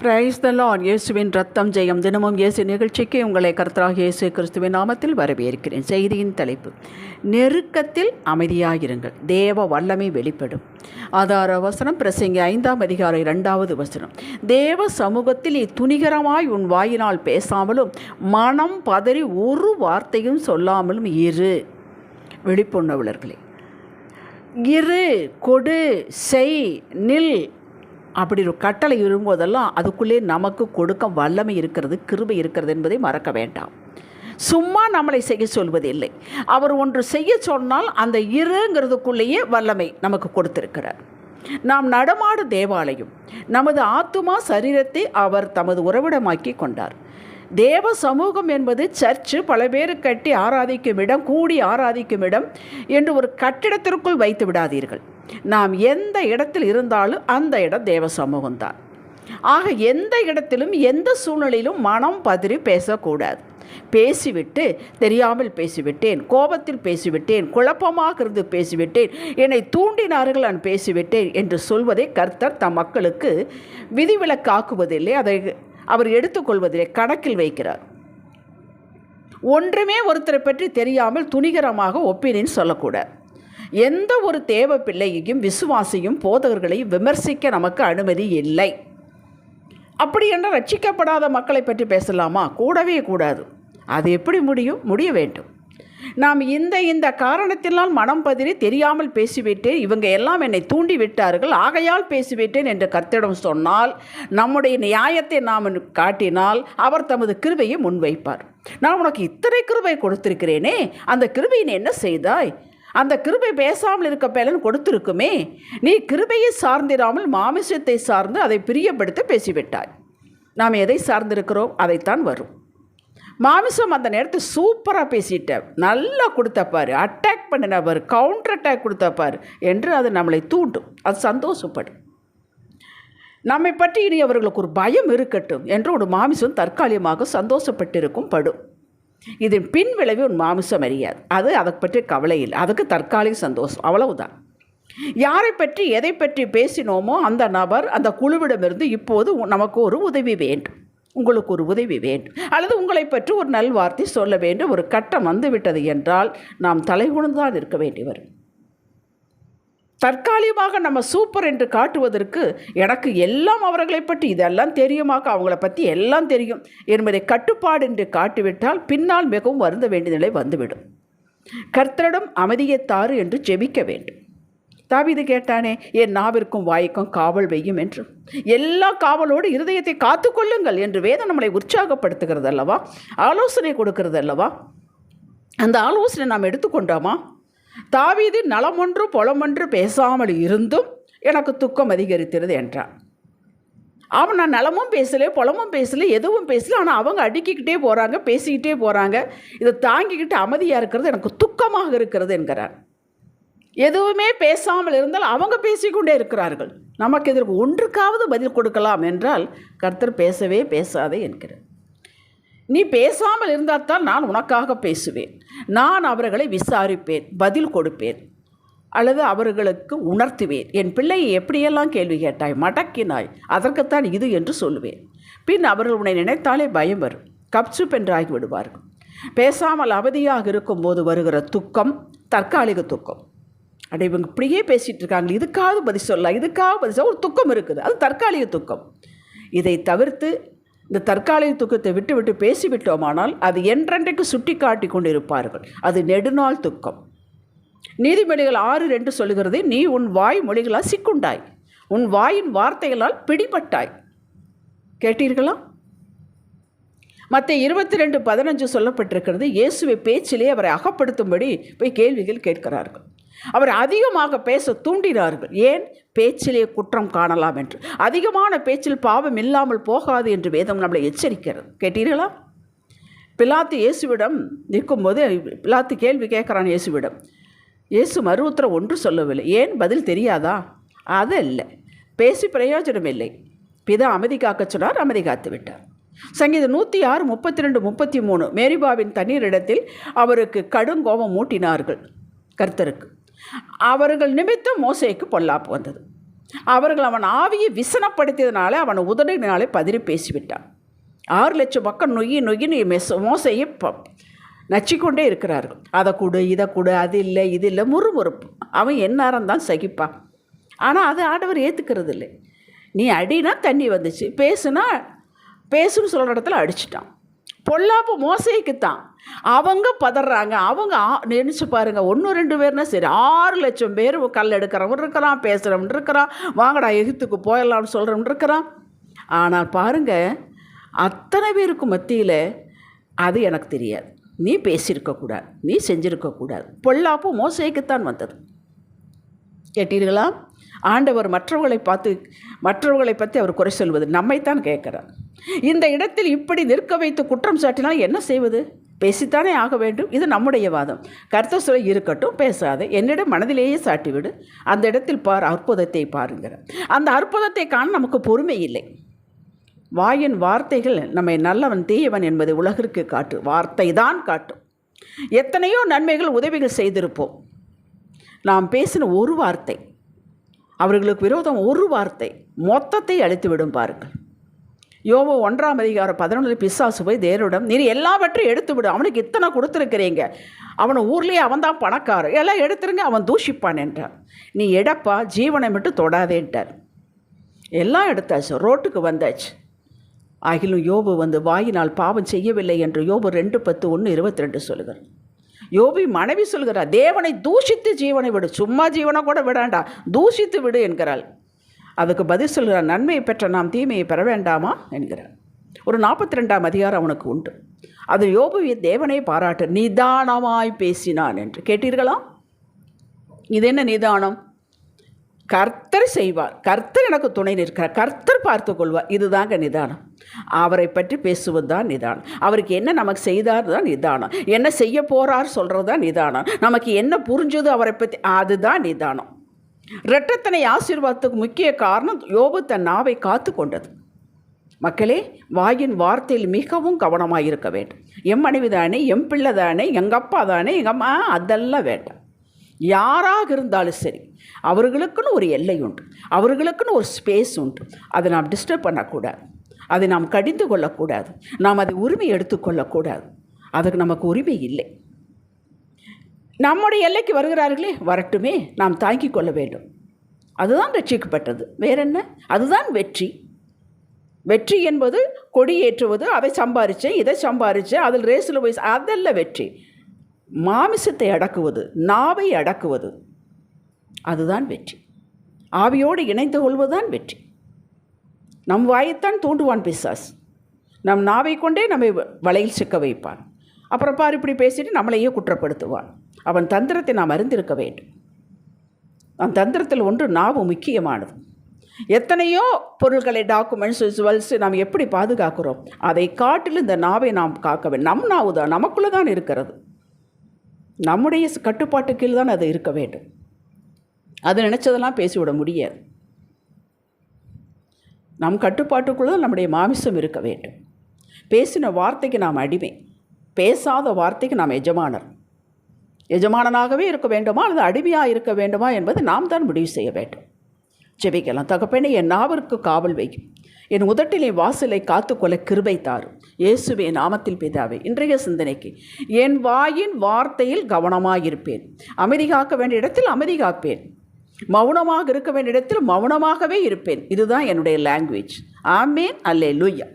Praise the Lord இயேசுவின் ரத்தம் ஜெயம். தினமும் இயேசு நிகழ்ச்சிக்கு உங்களை கர்த்தராக இயேசு கிறிஸ்துவின் நாமத்தில் வரவேற்கிறேன். செய்தியின் தலைப்பு நெருக்கத்தில் அமைதியாகிருங்கள் தேவ வல்லமை வெளிப்படும். ஆதார வசனம் பிரசங்கி ஐந்தாம் அதிகாரம் இரண்டாவது வசனம். தேவ சமூகத்தில் நீ துணிகரமாய் உன் வாயினால் பேசாமலும் மனம் பதறி ஒரு வார்த்தையும் சொல்லாமலும் இரு. வெளிப்பொன்னவளர்களே இரு கொடு செய் நில். அப்படி ஒரு கட்டளை விரும்புவதெல்லாம் அதுக்குள்ளே நமக்கு கொடுக்க வல்லமை இருக்கிறது கிருபை இருக்கிறது என்பதை மறக்க வேண்டாம். சும்மா நம்மளை செய்ய சொல்வதில்லை. அவர் ஒன்று செய்ய சொன்னால் அந்த இருங்கிறதுக்குள்ளேயே வல்லமை நமக்கு கொடுத்திருக்கிறார். நாம் நடமாடு தேவாலயம் நமது ஆத்துமா சரீரத்தை அவர் தமது உறவிடமாக்கி கொண்டார். தேவ சமூகம் என்பது சர்ச்சு பல பேர் கட்டி ஆராதிக்கும் இடம் கூடி ஆராதிக்கும் இடம் என்று ஒரு கட்டிடத்திற்குள் வைத்து விடாதீர்கள். நாம் எந்த இடத்தில் இருந்தாலும் அந்த இடம் தேவ சமூகம்தான். ஆக எந்த இடத்திலும் எந்த சூழ்நிலையிலும் மனம் பதறி பேசக்கூடாது. பேசிவிட்டு தெரியாமல் பேசிவிட்டேன் கோபத்தில் பேசிவிட்டேன் குழப்பமாக இருந்து பேசிவிட்டேன் என்னை தூண்டினார்கள் நான் பேசிவிட்டேன் என்று சொல்வதை கர்த்தர் தம் மக்களுக்கு விதிவிலக்காக்குவதில்லை அதை அவர் எடுத்துக்கொள்வதில்லை கணக்கில் வைக்கிறார். ஒன்றுமே ஒருத்தரை பற்றி தெரியாமல் துணிகரமாக ஒப்பீனியன் சொல்லக்கூடாது. எந்த ஒரு தேவ பிள்ளையையும் விசுவாசியும் போதகர்களையும் விமர்சிக்க நமக்கு அனுமதி இல்லை. அப்படி என்ன ரட்சிக்கப்படாத மக்களை பற்றி பேசலாமா? கூடவே கூடாது. அது எப்படி முடியும்? முடிய வேண்டும். நாம் இந்த இந்த காரணத்தினால் மனம் பதிரி தெரியாமல் பேசிவிட்டேன். இவங்க எல்லாம் என்னை தூண்டி விட்டார்கள். ஆகையால் பேசிவிட்டேன் என்று கர்த்தரிடம் சொன்னால் நம்முடைய நியாயத்தை நாம் காட்டினால் அவர் தமது கிருபையை முன்வைப்பார். நான் உனக்கு இத்தனை கிருபை கொடுத்திருக்கிறேனே. அந்த கிருபையை என்ன செய்தாய்? அந்த கிருபை பேசாமல் இருக்க பேலன் கொடுத்திருக்குமே. நீ கிருபையை சார்ந்திராமல் மாமிசத்தை சார்ந்து அதை பிரியப்படுத்த பேசிவிட்டாய். நாம் எதை சார்ந்திருக்கிறோம்? அதைத்தான் வரும். மாமிசம் அந்த நேரத்தை சூப்பராக பேசிட்ட. நல்லா கொடுத்தப்பாரு அட்டாக் பண்ணினவர் கவுண்டர் அட்டாக் கொடுத்தப்பார் என்று அது நம்மளை தூண்டும். அது சந்தோஷப்படும். நம்மை பற்றி இனி அவர்களுக்கு ஒரு பயம் இருக்கட்டும் என்று ஒரு மாமிசம் தற்காலிகமாக சந்தோஷப்பட்டிருக்கும் படும். இதன் பின் விளைவு உன் மாமிசம் அறியாது. அது அதை பற்றி கவலை இல்லை. அதுக்கு தற்காலிக சந்தோஷம். அவ்வளவுதான். யாரை பற்றி எதை பற்றி பேசினோமோ அந்த நபர் அந்த குழுவிடமிருந்து இப்போது நமக்கு ஒரு உதவி வேண்டும். உங்களுக்கு ஒரு உதவி வேண்டும். அல்லது உங்களை பற்றி ஒரு நல்வார்த்தை சொல்ல வேண்டும். ஒரு கட்டம் வந்துவிட்டது என்றால் நாம் தலைகுணந்தான் இருக்க வேண்டி வரும் தற்காலிகமாக நம்ம சூப்பர் என்று காட்டுவதற்கு எனக்கு எல்லாம் அவர்களை பற்றி இதெல்லாம் தெரியுமாக்க அவங்கள பற்றி எல்லாம் தெரியும் என்பதை கட்டுப்பாடு என்று காட்டிவிட்டால் பின்னால் மிகவும் வருந்த வேண்டிய நிலை வந்துவிடும். கர்த்தரிடம் அமைதியை தாறு என்று ஜெபிக்க வேண்டும். தாவிது கேட்டானே என் நாவிற்கும் வாய்க்கும் காவல் வையும் என்று. எல்லா காவலோடு இருதயத்தை காத்துக்கொள்ளுங்கள் என்று வேதம் நம்மளை உற்சாகப்படுத்துகிறது அல்லவா? ஆலோசனை கொடுக்கிறது அல்லவா? அந்த ஆலோசனை நாம் எடுத்துக்கொண்டோமா? தாவீது நலமொன்று புலமொன்று பேசாமல் இருந்தும் எனக்கு துக்கம் அதிகரிக்கிறது என்றான். அவன் நான் நலமும் பேசலை புலமும் பேசலை எதுவும் பேசலை ஆனால் அவங்க அடுக்கிக்கிட்டே போகிறாங்க பேசிக்கிட்டே போகிறாங்க இதை தாங்கிக்கிட்டு அமைதியாக இருக்கிறது எனக்கு துக்கமாக இருக்கிறது என்கிறார். எதுவுமே பேசாமல் இருந்தால் அவங்க பேசிக்கொண்டே இருக்கிறார்கள். நமக்கு இதற்கு ஒன்றுக்காவது பதில் கொடுக்கலாம் என்றால் கர்த்தர் பேசவே பேசாதே என்கிறார். நீ பேசாமல் இருந்தால் தான் நான் உனக்காக பேசுவேன். நான் அவர்களை விசாரிப்பேன் பதில் கொடுப்பேன் அல்லது அவர்களுக்கு உணர்த்துவேன். என் பிள்ளையை எப்படியெல்லாம் கேள்வி கேட்டாய்? மடக்கினாய். அதற்குத்தான் இது என்று சொல்லுவேன். பின் அவர்கள் உன்னை நினைத்தாலே பயம் வரும். கப்சுப் பென்றாகி விடுவார்கள். பேசாமல் அவதியாக இருக்கும்போது வருகிற துக்கம் தற்காலிக துக்கம். அடே இவங்க இப்படியே பேசிகிட்டு இருக்காங்க. இதுக்காவது பதில் சொல்லலாம் இதுக்காக பதில் சொல்ல. ஒரு துக்கம் இருக்குது. அது தற்காலிக துக்கம். இதை தவிர்த்து இந்த தற்காலிக துக்கத்தை விட்டுவிட்டு பேசிவிட்டோமானால் அது என்றென்றைக்கு சுட்டி காட்டி கொண்டிருப்பார்கள். அது நெடுநாள் துக்கம். நீதிமொழிகள் ஆறு ரெண்டு சொல்லுகிறது நீ உன் வாய் மொழிகளால் சிக்குண்டாய். உன் வாயின் வார்த்தைகளால் பிடிபட்டாய். கேட்டீர்களா? மற்ற இருபத்தி ரெண்டு பதினஞ்சு சொல்லப்பட்டிருக்கிறது இயேசுவை பேச்சிலே அவரை அகப்படுத்தும்படி போய் கேள்விகள் கேட்கிறார்கள். அவர் அதிகமாக பேச தூண்டினார்கள். ஏன்? பேச்சிலே குற்றம் காணலாம் என்று. அதிகமான பேச்சில் பாவம் இல்லாமல் போகாது என்று வேதம் நம்மளை எச்சரிக்கிறது. கேட்டீர்களா? பிலாத்து இயேசுவிடம் நிற்கும்போது பிலாத்து கேள்வி கேட்குறான் இயேசுவிடம். இயேசு மறுவுத்திரம் ஒன்று சொல்லவில்லை. ஏன்? பதில் தெரியாதா? அது இல்லை பேசி பிரயோஜனம் இல்லை. பிதா அமைதி காக்க சொன்னார் அமைதி காத்து விட்டார். சங்கீதம் நூற்றி ஆறு முப்பத்தி ரெண்டு முப்பத்தி மூணு. மேரிபாவின் தண்ணீரிடத்தில் அவருக்கு அவருக்கு கடுங்கோபம் மூட்டினார்கள் கர்த்தருக்கு. அவர்கள் நிமித்தம் மோசைக்கு பொல்லாப்பு வந்தது. அவர்கள் அவன் ஆவியை விசனப்படுத்தியதுனால அவன் உதடினாலே பதறி பேசிவிட்டான். ஆறு லட்சம் பக்கம் நொய்யி நொய்யின்னு மெஸ் மோசையை ப நச்சிக்கொண்டே இருக்கிறார்கள். அதை கொடு இதை கொடு அது இல்லை இது இல்லை முறுமுறுப்பு. அவன் எந்நேரம் தான் சகிப்பான். ஆனால் அது ஆடவர் ஏற்றுக்கிறது இல்லை நீ அடினா தண்ணி வந்துச்சு. பேசுனா பேசுன்னு சொல்கிற இடத்துல அடிச்சிட்டான். பொல்லாப்பு மோசைக்கு தான் அவங்க பதறாங்க. அவங்க நினச்சி பாருங்க. ஒன்று ரெண்டு பேர்னா சரி ஆறு லட்சம் பேர் கல் எடுக்கிறவன் இருக்கிறான் பேசுகிறவன் இருக்கிறான் வாங்கடா எகிப்துக்கு போயிடலாம்னு சொல்கிறவன் இருக்கிறான். ஆனால் பாருங்க அத்தனை பேருக்கு மத்தியில் அது எனக்கு தெரியாது. நீ பேசியிருக்கக்கூடாது நீ செஞ்சுருக்கக்கூடாது பொல்லாப்பு மோசைக்குத்தான் வந்தது. கேட்டீர்களா? ஆண்டவர் மற்றவர்களை பார்த்து மற்றவர்களை பற்றி அவர் குறை சொல்வது நம்மைத்தான் கேட்குறார். இந்த இடத்தில் இப்படி நிற்க வைத்து குற்றம் சாட்டினால் என்ன செய்வது? பேசித்தானே ஆக வேண்டும். இது நம்முடைய வாதம். கர்த்த சொல்ல இருக்கட்டும் பேசாதே. என்னிடம் மனதிலேயே சாட்டிவிடு. அந்த இடத்தில் பார் அற்புதத்தை பாருங்கிற. அந்த அற்புதத்தை காண நமக்கு பொறுமை இல்லை. வாயின் வார்த்தைகள் நம்மை நல்லவன் தீயவன் என்பதை உலகிற்கு காட்டு. வார்த்தை தான் காட்டும். எத்தனையோ நன்மைகள் உதவிகள் செய்திருப்போம். நாம் பேசின ஒரு வார்த்தை அவர்களுக்கு விரோதம் ஒரு வார்த்தை மொத்தத்தை அழித்துவிடும் பாருங்கள். யோபு ஒன்றாம் அதிகாரம் பதினொன்று பிசாசு போய் தேரிடம் நீர் எல்லாவற்றையும் எடுத்து விடு அவனுக்கு இத்தனை கொடுத்துருக்கிறீங்க. அவனை ஊர்லேயே அவன் தான் பணக்காரன். எல்லாம் எடுத்துருங்க அவன் தூஷிப்பான் என்றார். நீ எடப்பா ஜீவனை மட்டும் தொடாதேன்ட்டார் எல்லாம் எடுத்தாச்சு ரோட்டுக்கு வந்தாச்சு. ஆகிலும் யோபு வந்து வாயினால் பாவம் செய்யவில்லை என்று யோபு ரெண்டு பத்து ஒன்று இருபத்தி ரெண்டு சொல்லுகிறார். யோபி மனைவி சொல்கிறார் தேவனை தூஷித்து ஜீவனை விடு சும்மா ஜீவனை கூட விடாண்டா தூஷித்து விடு என்கிறாள். அதுக்கு பதில் சொல்கிற நன்மையை பெற்ற நாம் தீமையை பெற வேண்டாமா என்கிறான் ஒரு நாற்பத்தி ரெண்டாம் அதிகாரம் அவனுக்கு உண்டு. அது யோபுவிய தேவனை பாராட்டு நிதானமாய் பேசினான் என்று. கேட்டீர்களா? இது என்ன நிதானம்? கர்த்தர் செய்வார். கர்த்தர் எனக்கு துணை நிற்கிறார். கர்த்தர் பார்த்து கொள்வார். இதுதாங்க நிதானம். அவரை பற்றி பேசுவது தான் நிதானம். அவருக்கு என்ன நமக்கு செய்தார் தான் நிதானம். என்ன செய்ய போகிறார் சொல்கிறது தான் நிதானம். நமக்கு என்ன புரிஞ்சது அவரை பற்றி அதுதான் நிதானம். இரட்டத்தனை ஆசீர்வாதத்துக்கு முக்கிய காரணம் யோபு தன் நாவை காத்து கொண்டது. மக்களே வாயின் வார்த்தையில் மிகவும் கவனமாக இருக்க வேண்டும். எம் மனைவி தானே எம் பிள்ளை தானே எங்கள் அப்பா தானே எங்கள் அம்மா அதெல்லாம் வேண்டாம். யாராக இருந்தாலும் சரி அவர்களுக்குன்னு ஒரு எல்லை உண்டு. அவர்களுக்குன்னு ஒரு ஸ்பேஸ் உண்டு. அதை நாம் டிஸ்டர்ப் பண்ணக்கூடாது. அதை நாம் கடிந்து கொள்ளக்கூடாது. நாம் அதை உரிமை எடுத்துக்கொள்ளக்கூடாது அதுக்கு நமக்கு உரிமை இல்லை. நம்முடைய எல்லைக்கு வருகிறார்களே வரட்டுமே நாம் தாங்கிக் கொள்ள வேண்டும். அதுதான் ரட்சிக்கப்பட்டது. வேற என்ன அதுதான் வெற்றி. வெற்றி என்பது கொடி ஏற்றுவது அதை சம்பாரித்தேன் இதை சம்பாரித்தேன் அதில் ரேஸில் போய் அதல்ல வெற்றி. மாமிசத்தை அடக்குவது நாவை அடக்குவது அதுதான் வெற்றி. ஆவியோடு இணைந்து கொள்வதுதான் வெற்றி. நம் வாயைத்தான் தூண்டுவான் பிசாஸ். நம் நாவை கொண்டே நம்மை வ- வலையில் சிக்க வைப்பான். அப்புறம் பார் இப்படி பேசிட்டு நம்மளையே குற்றப்படுத்துவான். அவன் தந்திரத்தை நாம் அறிந்திருக்க வேண்டும். அந்த தந்திரத்தில் ஒன்று நாவு முக்கியமானது. எத்தனையோ பொருட்களை டாக்குமெண்ட்ஸ் விசுவல்ஸ் நாம் எப்படி பாதுகாக்கிறோம்? அதை காட்டிலும் இந்த நாவை நாம் காக்க வேண்டும். நம் நாவு தான் நமக்குள்ளே தான் இருக்கிறது. நம்முடைய கட்டுப்பாட்டு கீழ் தான் அது இருக்க வேண்டும். அது நினச்சதெல்லாம் பேசிவிட முடியாது. நம் கட்டுப்பாட்டுக்குள்ளே தான் நம்முடைய மாமிசம் இருக்க வேண்டும். பேசின வார்த்தைக்கு நாம் அடிமை. பேசாத வார்த்தைக்கு நாம் எஜமானர். எஜமானனாகவே இருக்க வேண்டுமா அல்லது அடிமையாக இருக்க வேண்டுமா என்பது நாம் தான் முடிவு செய்ய வேண்டும். ஜெபிக்கலாம் தகப்பெண்ணை என் நாவிற்கு காவல் வைக்கும் என் உதட்டிலே வாசலை காத்துக்கொள்ள கிருபை தாரும் இயேசுவே நாமத்தில் பிதாவே இன்றைய சிந்தனைக்கு என் வாயின் வார்த்தையில் கவனமாயிருப்பேன். அமைதி காக்க வேண்டிய இடத்தில் அமைதி காப்பேன் மௌனமாக இருக்க வேண்டிய இடத்தில் மௌனமாகவே இருப்பேன். இதுதான் என்னுடைய லாங்குவேஜ் ஆமேன். அல்லே லூயா